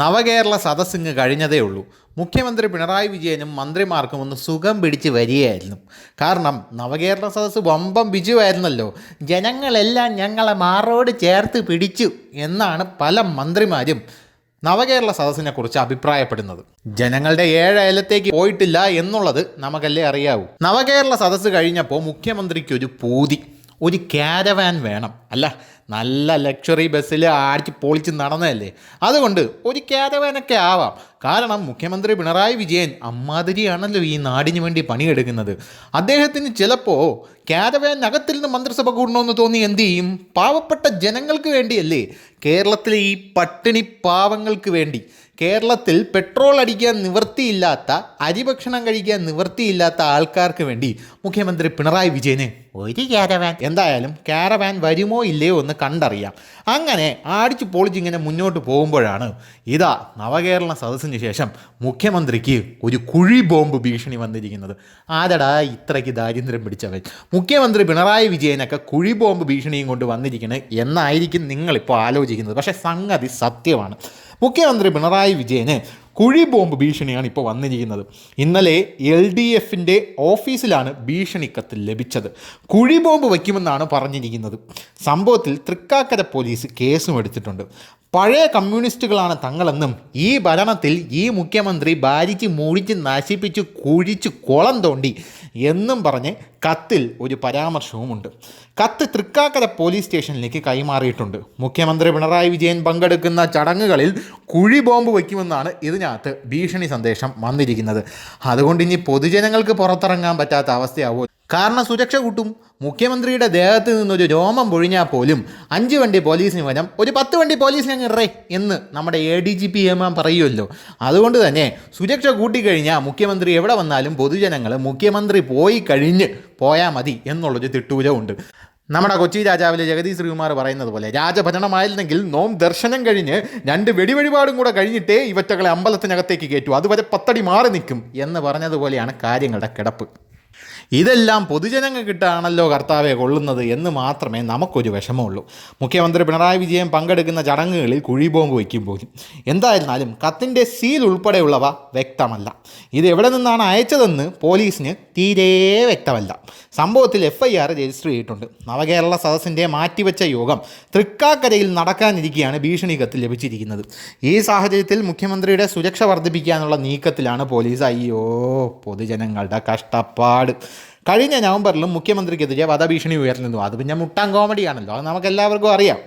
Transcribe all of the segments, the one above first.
നവകേരള സദസ്സിങ് കഴിഞ്ഞതേ ഉള്ളൂ. മുഖ്യമന്ത്രി പിണറായി വിജയനും മന്ത്രിമാർക്കും ഒന്ന് സുഖം പിടിച്ച് വരികയായിരുന്നു. കാരണം നവകേരള സദസ്സ് വമ്പം ബിജുവായിരുന്നല്ലോ ജനങ്ങളെല്ലാം ഞങ്ങളെ മാറോട് ചേർത്ത് പിടിച്ചു എന്നാണ് പല മന്ത്രിമാരും നവകേരള സദസ്സിനെ കുറിച്ച് അഭിപ്രായപ്പെടുന്നത്. ജനങ്ങളുടെ ഏഴയലത്തേക്ക് പോയിട്ടില്ല എന്നുള്ളത് നമുക്കല്ലേ അറിയാവൂ. നവകേരള സദസ്സ് കഴിഞ്ഞപ്പോൾ മുഖ്യമന്ത്രിക്ക് ഒരു പൂതി. ഒരു ക്യാരവാൻ വേണം. അല്ല നല്ല ലക്ഷറി ബസ്സിൽ ആടിച്ച് പൊളിച്ച് നടന്നതല്ലേ? അതുകൊണ്ട് ഒരു ക്യാരവാനൊക്കെ ആവാം. കാരണം മുഖ്യമന്ത്രി പിണറായി വിജയൻ അമ്മാതിരിയാണല്ലോ ഈ നാടിന് വേണ്ടി പണിയെടുക്കുന്നത്. അദ്ദേഹത്തിന് ചിലപ്പോൾ ക്യാരവാനകത്തിൽ നിന്ന് മന്ത്രിസഭ കൂടണമെന്ന് തോന്നി എന്ത് ചെയ്യും? പാവപ്പെട്ട ജനങ്ങൾക്ക് വേണ്ടിയല്ലേ? കേരളത്തിലെ ഈ പട്ടിണി പാവങ്ങൾക്ക് വേണ്ടി. കേരളത്തിൽ പെട്രോൾ അടിക്കാൻ നിവൃത്തിയില്ലാത്ത അരിഭക്ഷണം കഴിക്കാൻ നിവൃത്തിയില്ലാത്ത ആൾക്കാർക്ക് വേണ്ടി മുഖ്യമന്ത്രി പിണറായി വിജയന് ഒരു ക്യാരവാൻ എന്തായാലും ക്യാരവാൻ വരുമോ ഇല്ലയോ എന്ന് കണ്ടറിയാം. അങ്ങനെ ആടിച്ചു പൊളിച്ചിങ്ങനെ മുന്നോട്ട് പോകുമ്പോഴാണ് ഇതാ നവകേരള സദസ്സിന് ശേഷം മുഖ്യമന്ത്രിക്ക് ഒരു കുഴി ബോംബ് ഭീഷണി വന്നിരിക്കുന്നത്. ആരടാ ഇത്രയ്ക്ക് ദാരിദ്ര്യം പിടിച്ചവൻ. മുഖ്യമന്ത്രി പിണറായി വിജയനൊക്കെ കുഴി ബോംബ് ഭീഷണിയും കൊണ്ട് വന്നിരിക്കുന്നത് എന്നായിരിക്കും നിങ്ങളിപ്പോൾ ആലോചിക്കുന്നത്. പക്ഷേ സംഗതി സത്യമാണ്. മുഖ്യമന്ത്രി പിണറായി വിജയന് കുഴി ബോംബ് ഭീഷണിയാണ് ഇപ്പോൾ വന്നിരിക്കുന്നത്. ഇന്നലെ എൽ ഡി എഫിന്റെ ഓഫീസിലാണ് ഭീഷണി കത്ത് ലഭിച്ചത്. കുഴി ബോംബ് വയ്ക്കുമെന്നാണ് പറഞ്ഞിരിക്കുന്നത്. സംഭവത്തിൽ തൃക്കാക്കര പോലീസ് കേസും എടുത്തിട്ടുണ്ട്. പഴയ കമ്മ്യൂണിസ്റ്റുകളാണ് തങ്ങളെന്നും ഈ ഭരണത്തിൽ ഈ മുഖ്യമന്ത്രി ഭാരിച്ച് മൂഴിച്ച് നശിപ്പിച്ച് കുഴിച്ച് കുളം തോണ്ടി എന്നും പറഞ്ഞ് കത്തിൽ ഒരു പരാമർശവുമുണ്ട്. കത്ത് തൃക്കാക്കര പോലീസ് സ്റ്റേഷനിലേക്ക് കൈമാറിയിട്ടുണ്ട്. മുഖ്യമന്ത്രി പിണറായി വിജയൻ പങ്കെടുക്കുന്ന ചടങ്ങുകളിൽ കുഴി ബോംബ് വയ്ക്കുമെന്നാണ് ഇതിനകത്ത് ഭീഷണി സന്ദേശം വന്നിരിക്കുന്നത്. അതുകൊണ്ട് ഇനി പൊതുജനങ്ങൾക്ക് പുറത്തിറങ്ങാൻ പറ്റാത്ത അവസ്ഥയാവോ? കാരണം സുരക്ഷ കൂട്ടും. മുഖ്യമന്ത്രിയുടെ ദേഹത്ത് നിന്നൊരു രോമം പൊഴിഞ്ഞാൽ പോലും അഞ്ച് വണ്ടി പോലീസിന് വരം. ഒരു പത്ത് വണ്ടി പോലീസിന് അങ്ങ് ഇറേ എന്ന് നമ്മുടെ എ ഡി ജി പി എമാൻ പറയുമല്ലോ. അതുകൊണ്ട് തന്നെ സുരക്ഷ കൂട്ടിക്കഴിഞ്ഞാൽ മുഖ്യമന്ത്രി എവിടെ വന്നാലും പൊതുജനങ്ങൾ മുഖ്യമന്ത്രി പോയി കഴിഞ്ഞ് പോയാൽ മതി എന്നുള്ളൊരു തിട്ടൂരമുണ്ട് നമ്മുടെ കൊച്ചി രാജാവിലെ ജഗതി ശ്രീകുമാർ പറയുന്നത് പോലെ രാജഭരണമായിരുന്നെങ്കിൽ നോം ദർശനം കഴിഞ്ഞ് രണ്ട് വെടിവഴിപാടും കൂടെ കഴിഞ്ഞിട്ടേ ഇവറ്റകളെ അമ്പലത്തിനകത്തേക്ക് കയറ്റൂ. അതുവരെ പത്തടി മാറി നിൽക്കും എന്ന് പറഞ്ഞതുപോലെയാണ് കാര്യങ്ങളുടെ കിടപ്പ്. ഇതെല്ലാം പൊതുജനങ്ങൾക്കിട്ടാണല്ലോ കർത്താവെ കൊള്ളുന്നത് എന്ന് മാത്രമേ നമുക്കൊരു വിഷമമുള്ളൂ. മുഖ്യമന്ത്രി പിണറായി വിജയൻ പങ്കെടുക്കുന്ന ചടങ്ങുകളിൽ കുഴിബോംബ് വയ്ക്കുമ്പോൾ എന്തായിരുന്നാലും കത്തിന്റെ സീൽ ഉൾപ്പെടെയുള്ളവ വ്യക്തമല്ല. ഇത് എവിടെ നിന്നാണ് അയച്ചതെന്ന് പോലീസിന് തീരെ വ്യക്തമല്ല. സംഭവത്തിൽ എഫ് ഐ ആർ രജിസ്റ്റർ ചെയ്തിട്ടുണ്ട്. നവകേരള സദസ്സിന്റെ മാറ്റിവെച്ച യോഗം തൃക്കാക്കരയിൽ നടക്കാനിരിക്കെയാണ് ഭീഷണി കത്ത് ലഭിച്ചിരിക്കുന്നത്. ഈ സാഹചര്യത്തിൽ മുഖ്യമന്ത്രിയുടെ സുരക്ഷ വർദ്ധിപ്പിക്കാനുള്ള നീക്കത്തിലാണ് പോലീസ്. അയ്യോ പൊതുജനങ്ങളുടെ കഷ്ടപ്പാട്. കഴിഞ്ഞ നവംബറിലും മുഖ്യമന്ത്രിക്കെതിരെ വധഭീഷണി ഉയർന്നിരുന്നു. അത് പിന്നെ മുട്ടാൻ കോമഡിയാണല്ലോ. അത് നമുക്ക് എല്ലാവർക്കും അറിയാം.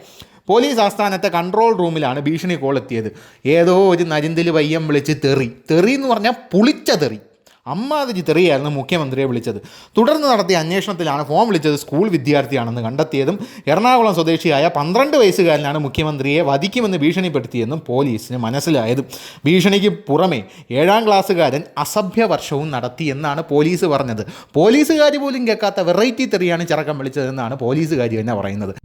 പോലീസ് ആസ്ഥാനത്തെ കൺട്രോൾ റൂമിലാണ് ഭീഷണി കോൾ എത്തിയത്. ഏതോ ഒരു നരിന്തിൽ വയ്യം വിളിച്ച് തെറി. തെറി എന്ന് പറഞ്ഞാൽ പുളിച്ച തെറി. അമ്മാതിരി തെറിയായിരുന്നു മുഖ്യമന്ത്രിയെ വിളിച്ചത്. തുടർന്ന് നടത്തിയ അന്വേഷണത്തിലാണ് ഫോം വിളിച്ചത് സ്കൂൾ വിദ്യാർത്ഥിയാണെന്ന് കണ്ടെത്തിയതും എറണാകുളം സ്വദേശിയായ പന്ത്രണ്ട് വയസ്സുകാരനാണ് മുഖ്യമന്ത്രിയെ വധിക്കുമെന്ന് ഭീഷണിപ്പെടുത്തിയെന്നും പോലീസിന് മനസ്സിലായത്. ഭീഷണിക്ക് പുറമെ ഏഴാം ക്ലാസ്സുകാരൻ അസഭ്യവർഷവും നടത്തി എന്നാണ് പോലീസ് പറഞ്ഞത്. പോലീസുകാർ പോലും കേൾക്കാത്ത വെറൈറ്റി തെറിയാണ് ചിറക്കം വിളിച്ചതെന്നാണ് പോലീസുകാർ തന്നെ പറയുന്നത്.